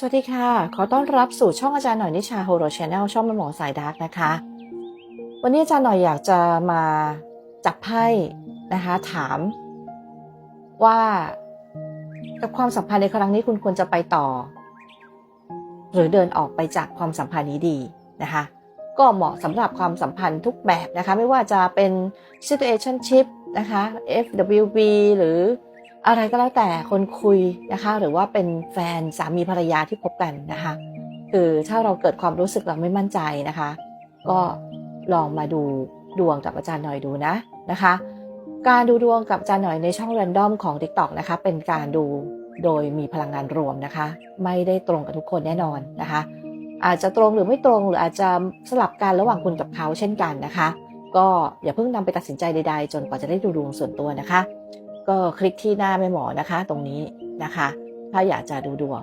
สวัสดีค่ะ ขอต้อนรับสู่ช่องอาจารย์หน่อยนิชาโฮโรชแนลช่องมันหมอสายดาร์กนะคะ วันนี้อาจารย์หน่อยอยากจะมาจับไพ่นะคะ ถาม ว่ากับความสัมพันธ์ในครั้งนี้คุณควรจะไปต่อ หรือเดินออกไปจากความสัมพันธ์นี้ดีนะคะ ก็เหมาะสำหรับความสัมพันธ์ทุกแบบนะคะ ไม่ว่าจะเป็น situationship นะคะ FWB หรือ อะไรก็แล้วแต่คนคุยนะคะ หรือว่าเป็นแฟนสามีภรรยาที่พบกันนะคะ คือถ้าเราเกิดความรู้สึกเราไม่มั่นใจนะคะ ก็ลองมาดูดวงกับอาจารย์หน่อยดูนะนะคะ การดูดวงกับอาจารย์หน่อยในช่อง Random ของ TikTok นะคะ เป็นการดูโดยมีพลังงานรวมนะคะ ไม่ได้ตรงกับทุกคนแน่นอนนะคะ อาจจะตรงหรือไม่ตรงหรืออาจจะสลับกันระหว่างคุณกับเขาเช่นกันนะคะ ก็อย่าเพิ่งนำไปตัดสินใจใดๆ จนกว่าจะได้ดูดวงส่วนตัวนะคะ ก็คลิกที่หน้าแม่หมอนะคะ ตรงนี้นะคะ ถ้าอยากจะดูดวง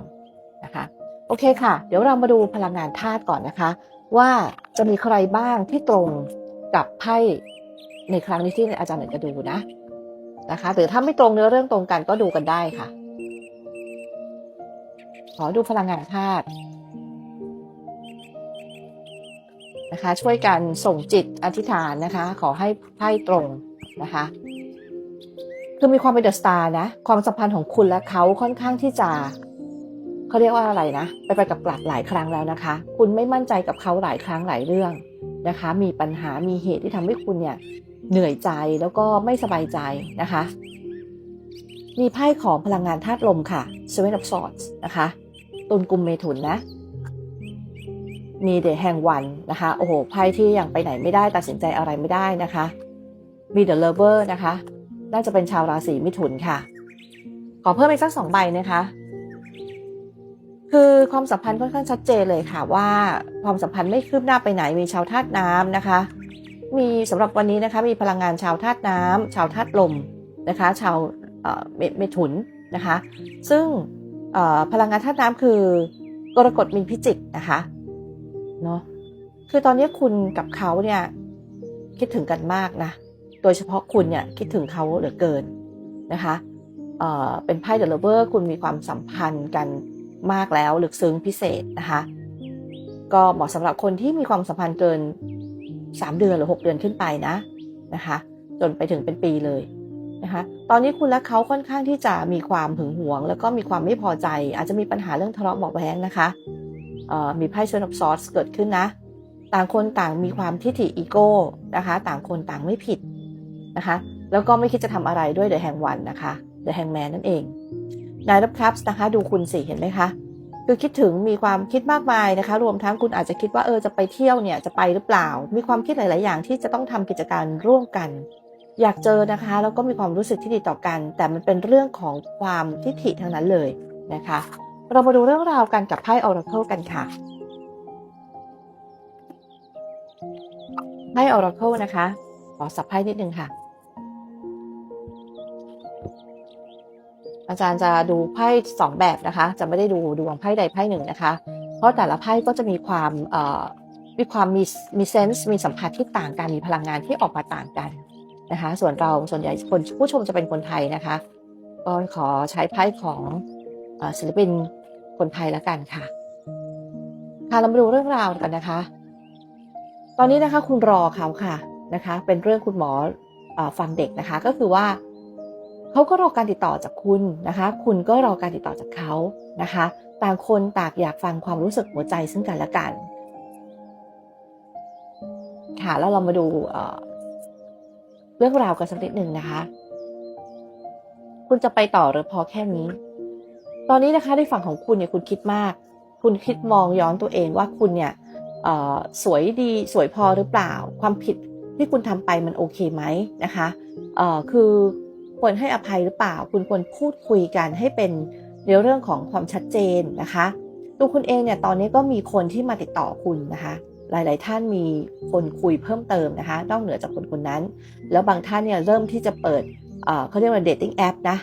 นะคะ โอเคค่ะ เดี๋ยวเรามาดูพลังงานธาตุก่อนนะคะ ว่าจะมีใครบ้างที่ตรงกับไพ่ในครั้งนี้ที่อาจารย์หนึ่งจะดูนะนะคะหรือถ้าไม่ตรงเนื้อเรื่องตรงกันก็ดูกันได้ค่ะ ขอดูพลังงานธาตุนะคะ ช่วยกันส่งจิตอธิษฐานนะคะ ขอให้ไพ่ตรงนะคะ คือมีความเป็นเดอะสตาร์นะ ความสัมพันธ์ของคุณและเขาค่อนข้างที่จะเขาเรียกว่าอะไรนะ ไปไปกับกลับหลายครั้งแล้วนะคะ คุณไม่มั่นใจกับเขาหลายครั้งหลายเรื่องนะคะ มีปัญหามีเหตุที่ทำให้คุณเนี่ยเหนื่อยใจแล้วก็ไม่สบายใจนะคะ มีไพ่ของพลังงานธาตุลมค่ะ Seven of Swords นะคะตุนกุมเมถุนนะ มีเด e แห่งวันนะคะ โอ้โห ไพ่ที่ยังไปไหนไม่ได้ตัดสินใจอะไรไม่ได้นะคะ มี The Lover นะคะ น่าจะเป็นชาวราศีมิถุนค่ะ ขอเพิ่มอีกสักสองใบนะคะ คือความสัมพันธ์ค่อนข้างชัดเจนเลยค่ะว่าความสัมพันธ์ไม่คืบหน้าไปไหนมีชาวธาตุน้ำนะคะ มีสำหรับวันนี้นะคะมีพลังงานชาวธาตุน้ำชาวธาตุลมนะคะ ชาวเมถุนนะคะ ซึ่งพลังงานธาตุน้ำคือกรกฎมีพิจิกนะคะเนาะคือตอนนี้คุณกับเขาเนี่ยคิดถึงกันมากนะ โดยเฉพาะคุณเนี่ยคิดถึงเขาเหลือเกินนะคะเเป็นไพ่เดอะเลเวอร์คุณมีความสัมพันธ์กันมากแล้วลึกซึ้งพิเศษนะคะก็เหมาะสำหรับคนที่มีความสัมพันธ์เกิน 3 เดือนหรือ 6 เดือนขึ้นไปนะนะคะจนไปถึงเป็นปีเลยนะคะตอนนี้คุณและเขาค่อนข้างที่จะมีความหึงหวง แล้วก็มีความไม่พอใจ อาจจะมีปัญหาเรื่องทะเลาะเบาะแว้งนะคะมีไพ่เชนอ of Swords เกิดขึ้นนะ ต่างคนต่างมีความทิฐิอีโก้นะคะ ต่างคนต่างไม่ผิด นะคะ แล้วก็ไม่คิดจะทำอะไรด้วยเดอะแฮงวันนะคะเดอะแฮงแมนนั่นเองนายรับครับนะคะ ดูคุณสิเห็นไหมคะคือคิดถึงมีความคิดมากมายนะคะ รวมทั้งคุณอาจจะคิดว่าเออจะไปเที่ยวเนี่ยจะไปหรือเปล่า มีความคิดหลาย ๆ อย่างที่จะต้องทำกิจการร่วมกัน อยากเจอนะคะ แล้วก็มีความรู้สึกที่ดีต่อกัน แต่มันเป็นเรื่องของความทิฐิทั้งนั้นเลยนะคะ เรามาดูเรื่องราวกันกับไพ่ออร์เคิลกันค่ะไพ่ออร์เคิลนะคะ ขอสับไพ่นิดนึงค่ะ อาจารย์จะดูไพ่สองแบบนะคะ จะไม่ได้ดูดวงไพ่ใดไพ่หนึ่งนะคะ เพราะแต่ละไพ่ก็จะมีความมีความมีมีเซนส์มีสัมผัสที่ต่างกันมีพลังงานที่ออกมาต่างกันนะคะ ส่วนเราส่วนใหญ่คนผู้ชมจะเป็นคนไทยนะคะก็ขอใช้ไพ่ของศิลปินคนไทยแล้วกันค่ะค่ะเรามาดูเรื่องราวกันนะคะ ตอนนี้นะคะคุณรอเขาค่ะนะคะ เป็นเรื่องคุณหมอเออฟังเด็กนะคะ ก็คือว่า เขาก็รอการติดต่อจากคุณนะคะ คุณก็รอการติดต่อจากเขานะคะ ต่างคนต่างอยากฟังความรู้สึกหัวใจซึ่งกันและกัน ค่ะ แล้วเรามาดูเเรื่องราวกันสักนิดหนึ่งนะคะ คุณจะไปต่อหรือพอแค่นี้ ตอนนี้นะคะในฝั่งของคุณเนี่ยคุณคิดมาก คุณคิดมองย้อนตัวเองว่าคุณเนี่ยสวยดีสวยพอหรือเปล่า ความผิดที่คุณทำไปมันโอเคไหมนะคะคือ ควรให้อภัยหรือเปล่า คุณควรพูดคุยกันให้เป็นในเรื่องของความชัดเจนนะคะตัวคุณเองเนี่ยตอนนี้ก็มีคนที่มาติดต่อคุณนะคะ หลาย ๆ ท่านมีคนคุยเพิ่มเติมนะคะนอกเหนือจากคนคนนั้น แล้วบางท่านเนี่ยเริ่มที่จะเปิดเเขาเรียกว่าเดทติ้งแอปนะ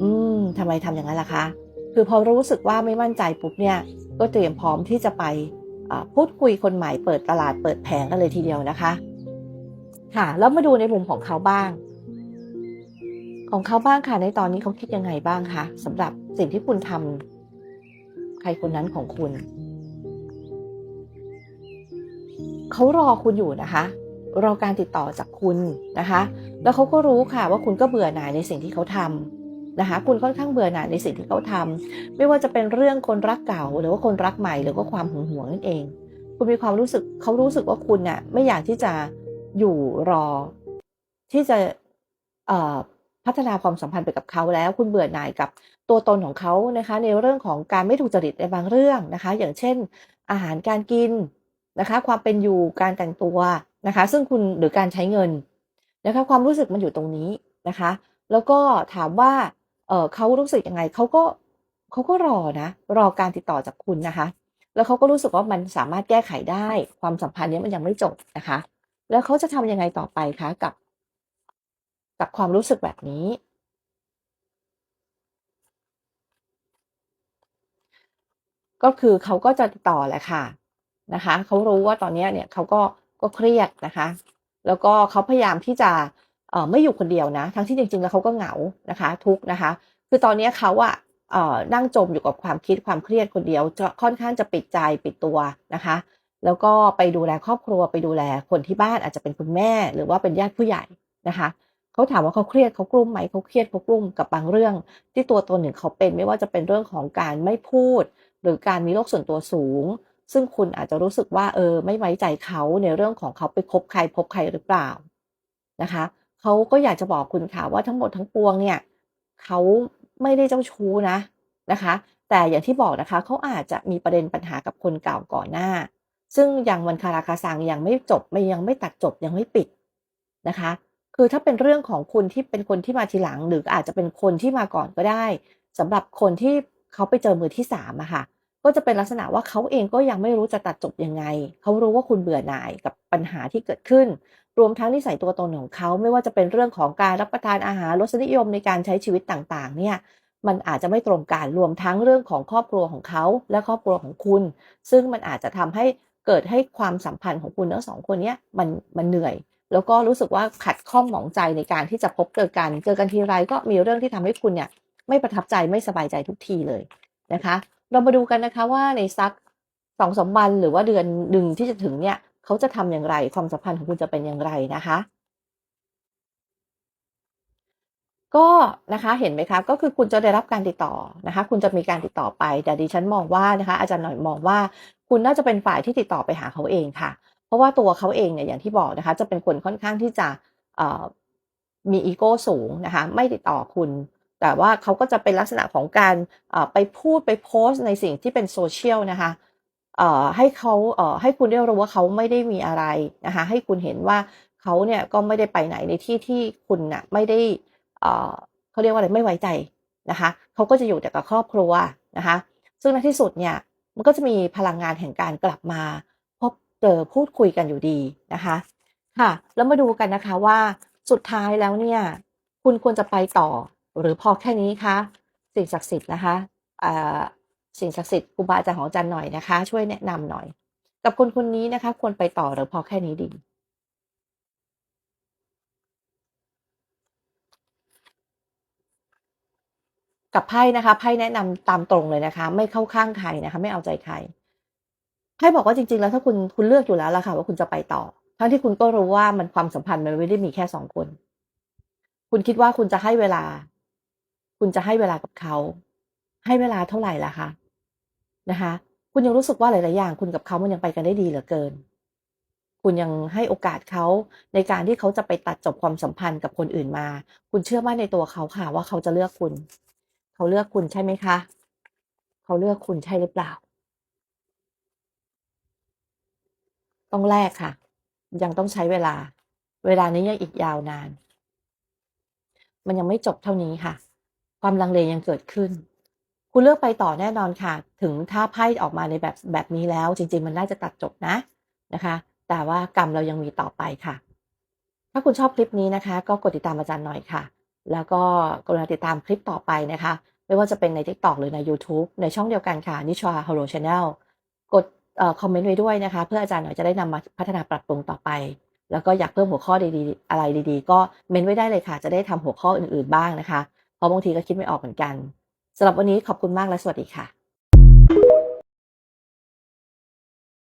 อืมทำไมทำอย่างนั้นล่ะคะ คือพอรู้สึกว่าไม่มั่นใจปุ๊บเนี่ย ก็เตรียมพร้อมที่จะไปพูดคุยคนใหม่เปิดตลาดเปิดแผงกันเลยทีเดียวนะคะ ค่ะ แล้วมาดูในมุมของเขาบ้าง ของเขาบ้างค่ะ ในตอนนี้เขาคิดยังไงบ้างคะสำหรับสิ่งที่คุณทใครคนนั้นของคุณ เขารอคุณอยู่นะคะรอการติดต่อจากคุณนะคะ แล้วเขาก็รู้ค่ะว่าคุณก็เบื่อหน่ายในสิ่งที่เขาทำนะคะ คุณค่อนข้างเบื่อหน่ายในสิ่งที่เขาทำไม่ว่าจะเป็นเรื่องคนรักเก่า หรือว่าคนรักใหม่ หรือว่าความหึงหวงนั่นเอง คุณมีความรู้สึกเขารู้สึกว่าคุณเนี่ยไม่อยากที่จะอยู่รอที่จะ พัฒนาความสัมพันธ์ไปกับเขาแล้ว คุณเบื่อหน่ายกับตัวตนของเขานะคะ ในเรื่องของการไม่ถูกจริตในบางเรื่องนะคะ อย่างเช่น อาหารการกินนะคะ ความเป็นอยู่การแต่งตัวนะคะ ซึ่งคุณหรือการใช้เงินนะคะ ความรู้สึกมันอยู่ตรงนี้นะคะ แล้วก็ถามว่าเออเขารู้สึกยังไงเขาก็เขาก็รอนะ รอการติดต่อจากคุณนะคะ แล้วเขาก็รู้สึกว่ามันสามารถแก้ไขได้ ความสัมพันธ์นี้มันยังไม่จบนะคะ แล้วเขาจะทำยังไงต่อไปคะกับ กับความรู้สึกแบบนี้ ก็คือเขาก็จะติดต่อแหละค่ะนะคะเขารู้ว่าตอนนี้เนี่ยเขาก็ก็เครียดนะคะ แล้วก็เขาพยายามที่จะเอ่อไม่อยู่คนเดียวนะ ทั้งที่จริง ๆ แล้วเขาก็เหงานะคะ ทุกนะคะ คือตอนนี้เขาอะเอ่อนั่งจมอยู่กับความคิดความเครียดคนเดียวจะค่อนข้างจะปิดใจปิดตัวนะคะ แล้วก็ไปดูแลครอบครัวไปดูแลคนที่บ้านอาจจะเป็นคุณแม่ หรือว่าเป็นญาติผู้ใหญ่นะคะ เขาถามว่าเขาเครียดเขากลุ้มไหมเขาเครียดเขากลุ้มกับบางเรื่อง ที่ตัวตนหนึ่งเขาเป็นไม่ว่าจะเป็นเรื่องของการไม่พูด หรือการมีโรคส่วนตัวสูง ซึ่งคุณอาจจะรู้สึกว่าเออไม่ไว้ใจเขาในเรื่องของเขาไปคบใครพบใครหรือเปล่านะคะเขาก็อยากจะบอกคุณค่ะว่าทั้งหมดทั้งปวงเนี่ยเขาไม่ได้เจ้าชู้นะนะคะ แต่อย่างที่บอกนะคะเขาอาจจะมีประเด็นปัญหากับคนเก่าก่อนหน้า ซึ่งยังวันคาราคาซังยังไม่จบไม่ยังไม่ตัดจบยังไม่ปิดนะคะ คือถ้าเป็นเรื่องของคุณที่เป็นคนที่มาทีหลัง หรืออาจจะเป็นคนที่มาก่อนก็ได้สำหรับคนที่เขาไปเจอมือที่สามอะค่ะ ก็จะเป็นลักษณะว่าเขาเองก็ยังไม่รู้จะตัดจบยังไง เขารู้ว่าคุณเบื่อหน่ายกับปัญหาที่เกิดขึ้น รวมทั้งนิสัยตัวตนของเขาไม่ว่าจะเป็นเรื่องของการรับประทานอาหารรสนิยมในการใช้ชีวิตต่างๆ เนี่ยมันอาจจะไม่ตรงกันรวมทั้งเรื่องของครอบครัวของเขาและครอบครัวของคุณ ซึ่งมันอาจจะทำให้เกิดให้ความสัมพันธ์ของคุณทั้งสองคนเนี้ยมันมันเหนื่อย แล้วก็รู้สึกว่าขัดข้องหมองใจในการที่จะพบเจอกัน เจอกันทีไรก็มีเรื่องที่ทำให้คุณเนี่ยไม่ประทับใจไม่สบายใจทุกทีเลยนะคะ เรามาดูกันนะคะว่าในซักสองสมวันหรือว่าเดือนหนึ่งที่จะถึงเนี่ยเขาจะทำอย่างไรความสัมพันธ์ของคุณจะเป็นอย่างไรนะคะก็นะคะเห็นไหมคะก็คือคุณจะได้รับการติดต่อนะคะ คุณจะมีการติดต่อไป แต่ดิฉันมองว่านะคะ อาจารย์หน่อยมองว่า คุณน่าจะเป็นฝ่ายที่ติดต่อไปหาเขาเองค่ะ ราะว่าตัวเขาเองเนี่ยอย่างที่บอกนะคะ จะเป็นคนค่อนข้างที่จะมีอีโก้สูงนะคะไม่ติดต่อคุณ แต่ว่าเขาก็จะเป็นลักษณะของการไปพูดไปโพสต์ในสิ่งที่เป็นโซเชียลนะคะให้เขาให้คุณได้รู้ว่าเขาไม่ได้มีอะไรนะคะให้คุณเห็นว่าเขาเนี่ยก็ไม่ได้ไปไหนในที่ที่คุณนะ่ะไม่ได้เขาเรียกว่าอะไรไม่ไว้ใจนะคะเขาก็จะอยู่แต่กับครอบครัวนะคะซึ่งในที่สุดเนี่ยมันก็จะมีพลังงานแห่งการกลับมา เจอพูดคุยกันอยู่ดีนะคะค่ะ แล้วมาดูกันนะคะว่าสุดท้ายแล้วเนี่ย คุณควรจะไปต่อ หรือพอแค่นี้คะสิ่งศักดิ์สิทธิ์นะคะสิ่งศักดิ์สิทธิ์ครูบาอาจารย์ของอาจารย์หน่อยนะคะ ช่วยแนะนำหน่อย กับคนคนนี้นะคะ ควรไปต่อหรือพอแค่นี้ดีกับไพ่นะคะไพ่แนะนำตามตรงเลยนะคะ ไม่เข้าข้างใครนะคะ ไม่เอาใจใคร ให้บอกว่าจริง ๆ แล้วถ้าคุณคุณเลือกอยู่แล้วล่ะค่ะว่าคุณจะไปต่อ ทั้งที่คุณก็รู้ว่ามันความสัมพันธ์มันไม่ได้มีแค่สองคน คุณคิดว่าคุณจะให้เวลา คุณจะให้เวลากับเขา ให้เวลาเท่าไหร่ล่ะคะนะคะ คุณยังรู้สึกว่าหลาย ๆ อย่าง คุณกับเขามันยังไปกันได้ดีเหลือเกิน คุณยังให้โอกาสเขาในการที่เขาจะไปตัดจบความสัมพันธ์กับคนอื่นมา คุณเชื่อมั่นในตัวเขาค่ะว่าเขาจะเลือกคุณ เขาเลือกคุณใช่ไหมคะ เขาเลือกคุณใช่หรือเปล่า ต้องแลกค่ะ ยังต้องใช้เวลา เวลานี้ยังอีกยาวนาน มันยังไม่จบเท่านี้ค่ะ ความลังเลยังเกิดขึ้น คุณเลือกไปต่อแน่นอนค่ะ ถึงถ้าไพ่ออกมาในแบบแบบนี้แล้ว จริง ๆ มันน่าจะตัดจบนะนะคะ แต่ว่ากรรมเรายังมีต่อไปค่ะ ถ้าคุณชอบคลิปนี้นะคะ ก็กดติดตามอาจารย์หน่อยค่ะ แล้วก็กรุณาติดตามคลิปต่อไปนะคะ ไม่ว่าจะเป็นใน TikTok หรือใน YouTube ในช่องเดียวกันค่ะนิชาฮาโลชาแนลกด คอมเมนต์ไว้ด้วยนะคะ เพื่ออาจารย์หน่อยจะได้นำมาพัฒนาปรับปรุงต่อไป แล้วก็อยากเพิ่มหัวข้อดีๆ อะไรดีๆ ก็เมนไว้ได้เลยค่ะ จะได้ทำหัวข้ออื่นๆบ้างนะคะ เพราะบางทีก็คิดไม่ออกเหมือนกันสำหรับวันนี้ขอบคุณมากและสวัสดีค่ะ